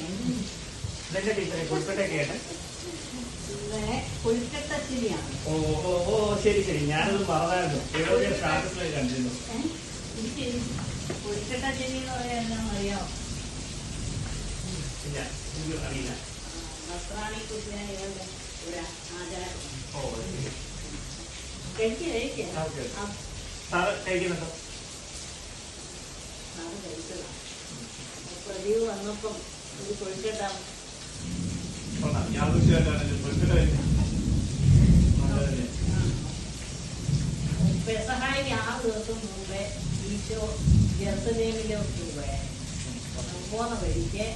എന്തിനാ ടീച്ചറെ ആയിട്ട് പിന്നെ കൊഴുക്കട്ട ഓ ഓ ഓ ശരി ശരി. ഞാനത് മറന്നായിരുന്നു ഏതൊക്കെ സ്റ്റാറ്റസിലേക്ക് കണ്ടിരുന്നു. കൊഴുക്കട്ട ചിരി എന്ന് എന്താണെന്ന് അറിയാമോ ഇല്ല എനിക്ക് അറിയില്ല. നസ്രാണി ഒരു ആചാരം. ഓ ശരി. കഴിക്ക് കഴിക്ക്. ആ, ഓക്കേ. ആ, സാറ് കഴിക്കുന്നുണ്ടോ? അത് കഴിച്ചതാണ് പ്രദീപ് വന്നപ്പം പെസഹായിക്ക് ആറ് ദിവസം മുമ്പേ ഈശോ ജെറുസലേമിലേക്ക് പോയായിരുന്നു പോകുന്ന വഴിക്ക്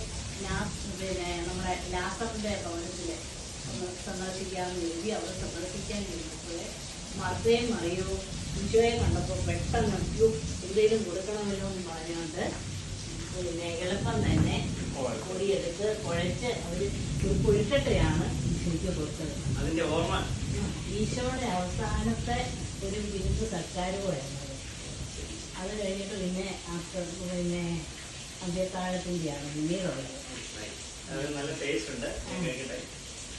പിന്നെ നമ്മുടെ ലാസറിന്റെ ഭവനത്തിൽ ഒന്ന് സന്ദർശിക്കാമെന്ന് എഴുതി അവിടെ സന്ദർശിക്കാൻ കഴിഞ്ഞപ്പോൾ മർദ്ദയും മറിയോ ഈശോയെ കണ്ടപ്പോൾ പെട്ടെന്ന് എന്തെങ്കിലും കൊടുക്കണമല്ലോ എന്ന് പറഞ്ഞുകൊണ്ട് പിന്നെ എളുപ്പം തന്നെ കുഴച്ച് അവർ ഒരു കൊഴുക്കട്ടയാണ് ഈശോയ്ക്ക് കൊടുത്തത്. അതിന്റെ ഓർമ്മ. ഈശോയുടെ അവസാനത്തെ ഒരു വിരുന്ന് സൽക്കാരമായിരുന്നത് അത്. കഴിഞ്ഞിട്ട് പിന്നെ പിന്നെ അന്ത്യത്താഴത്തിന്റെയാണ് പിന്നീടുള്ളത്.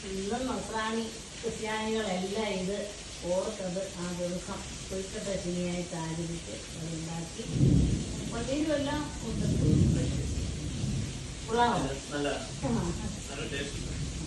ഇന്നും നസ്രാണി ക്രിസ്ത്യാനികളെല്ലാം ഇത് ഓർത്തത് ആ ദിവസം കൊഴുക്കട്ട ശനിയായിട്ട് ആചരിച്ച് അതുണ്ടാക്കി പള്ളിയിലും എല്ലാം ഉണ്ട് കൊള്ളാമോ നല്ല ടേസ്റ്റ്